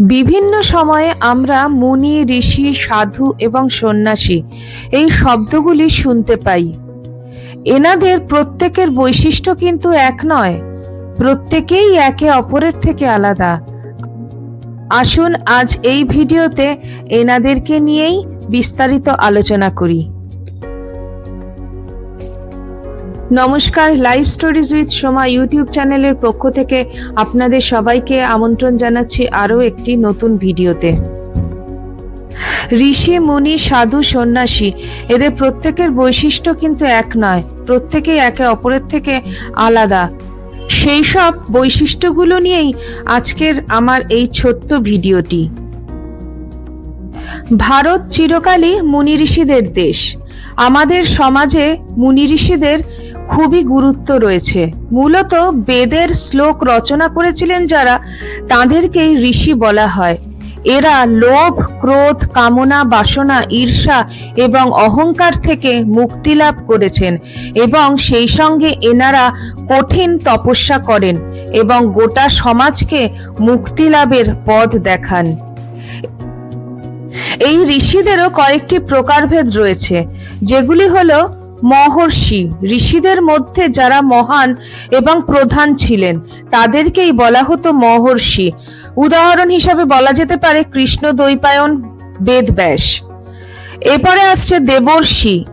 বিভিন্ন সময়ে আমরা মুনি, ঋষি, সাধু এবং সন্ন্যাসী এই শব্দগুলি শুনতে পাই। এনাদের প্রত্যেকের বৈশিষ্ট্য কিন্তু এক নয়, প্রত্যেকেই একে অপরের থেকে আলাদা। আসুন আজ এই ভিডিওতে এনাদেরকে নিয়েই বিস্তারিত আলোচনা করি। নমস্কার live stories with Soma YouTube চ্যানেলের পক্ষ থেকে আপনাদের সবাইকে আমন্ত্রণ জানাচ্ছি আরও একটি নতুন ভিডিওতে। ঋষি, মুনি, সাধু, সন্ন্যাসী, এদের প্রত্যেকের বৈশিষ্ট্য কিন্তু এক নয়, প্রত্যেকেই একে অপরের থেকে আলাদা। সেই সব বৈশিষ্ট্যগুলো নিয়েই আজকের আমার এই ছোট্ট ভিডিওটি। ভারত চিরকালই মুনি ঋষিদের দেশ। আমাদের সমাজে মুনি ঋষিদের খুবই গুরুত্ব রয়েছে। মূলত বেদের শ্লোক রচনা করেছিলেন যারা, তাদেরকেই ঋষি বলা হয়। এরা লোভ, ক্রোধ, কামনা, বাসনা, ঈর্ষা এবং অহংকার থেকে মুক্তি লাভ করেছেন এবং সেই সঙ্গে এনারা কঠিন তপস্যা করেন এবং গোটা সমাজকে মুক্তি লাভের পথ দেখান। এই ঋষিদেরও কয়েকটি প্রকারভেদ রয়েছে, যেগুলি হলো মহর্ষি ঋষিদের মধ্যে যারা মহান এবং প্রধান ছিলেন তাদেরকেই বলা হতো মহর্ষি। উদাহরণ হিসাবে বলা যেতে পারে কৃষ্ণ দ্বৈপায়ন বেদব্যাস এরপরে আসছে দেবর্ষি।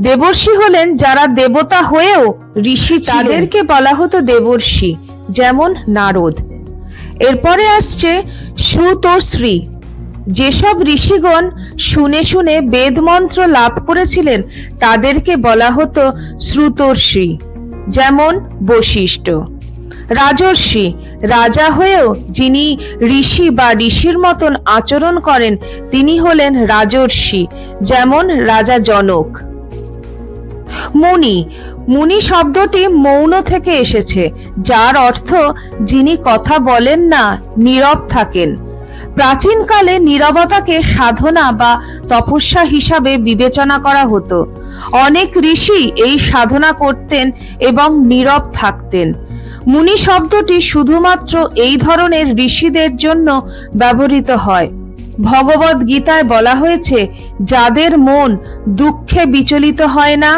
দেবর্ষি হলেন যারা দেবতা হয়েও ঋষি তাদেরকে বলা হতো দেবর্ষি যেমন নারদ। এরপরে আসছে শ্রুতশ্রী যেসব ঋষিগণ শুনে শুনে বেদমন্ত্র লাভ করেছিলেন, তাদেরকে বলা হতো শ্রুতর্ষি, যেমন বশিষ্ঠ। রাজর্ষি, রাজা হয়েও যিনি ঋষি বা ঋষির মতন আচরণ করেন, তিনি হলেন রাজর্ষি, যেমন রাজা জনক। মুনি মুনি শব্দটি মৌন থেকে এসেছে, যার অর্থ যিনি কথা বলেন না, নীরব থাকেন। প্রাচীনকালে নীরবতাকে সাধনা বা তপস্যা হিসাবে বিবেচনা করা হতো। অনেক ঋষি এই সাধনা করতেন এবং নীরব থাকতেন। মুনি শব্দটি শুধুমাত্র এই ধরনের ঋষিদের জন্য ব্যবহৃত হয়। ভগবদ গীতায় বলা হয়েছে, যাদের মন দুঃখে বিচলিত হয় না,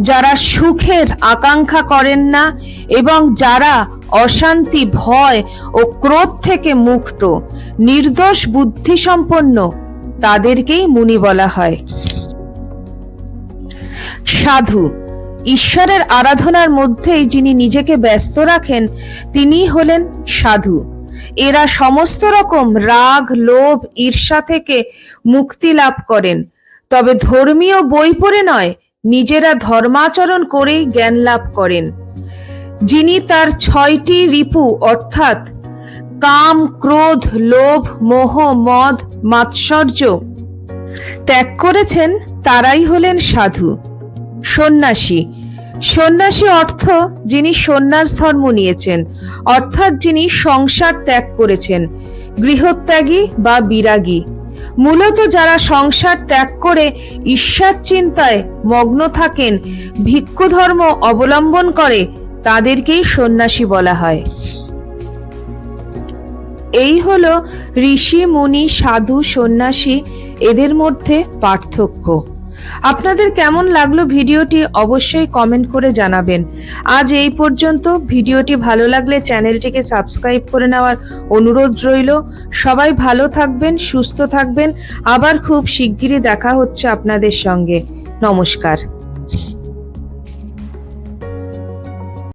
যারা সুখের আকাঙ্ক্ষা করেন না এবং যারা অশান্তি, ভয় ও ক্রোধ থেকে মুক্ত, নির্দোষ বুদ্ধি সম্পন্ন তাদেরকেই মুনি বলা হয়। সাধু, ঈশ্বরের আরাধনার মধ্যেই যিনি নিজেকে ব্যস্ত রাখেন তিনি হলেন সাধু। এরা সমস্ত রকম রাগ, লোভ, ঈর্ষা থেকে মুক্তি লাভ করেন। তবে ধর্মীয় বই পড়ে নয়, নিজেরা ধর্মাচরণ করেই জ্ঞান লাভ করেন। যিনি তার ছয়টি রিপু, অর্থাৎ কাম, ক্রোধ, লোভ, মোহ, মদ, মাৎসর্য ত্যাগ করেছেন, তারাই হলেন সাধু। সন্ন্যাসী। সন্ন্যাসী অর্থ যিনি সন্ন্যাস ধর্ম নিয়েছেন, অর্থাৎ যিনি সংসার ত্যাগ করেছেন, গৃহত্যাগী বা বিরাগী। মূলত যারা সংসার ত্যাগ করে ঈশ্বর চিন্তায় মগ্ন থাকেন ভিক্ষু ধর্ম অবলম্বন করে তাদেরকেই সন্ন্যাসী বলা হয়। এই হলো ঋষি, মুনি, সাধু, সন্ন্যাসী, এদের মধ্যে পার্থক্য। আপনাদের কেমন লাগল ভিডিওটি অবশ্যই কমেন্ট করে জানাবেন। আজ এই পর্যন্ত। ভিডিওটি ভালো লাগলে চ্যানেলটিকে সাবস্ক্রাইব করে নেওয়ার অনুরোধ রইল। সবাই ভালো থাকবেন, সুস্থ থাকবেন। আবার খুব শিগগিরই দেখা হচ্ছে আপনাদের সঙ্গে। নমস্কার।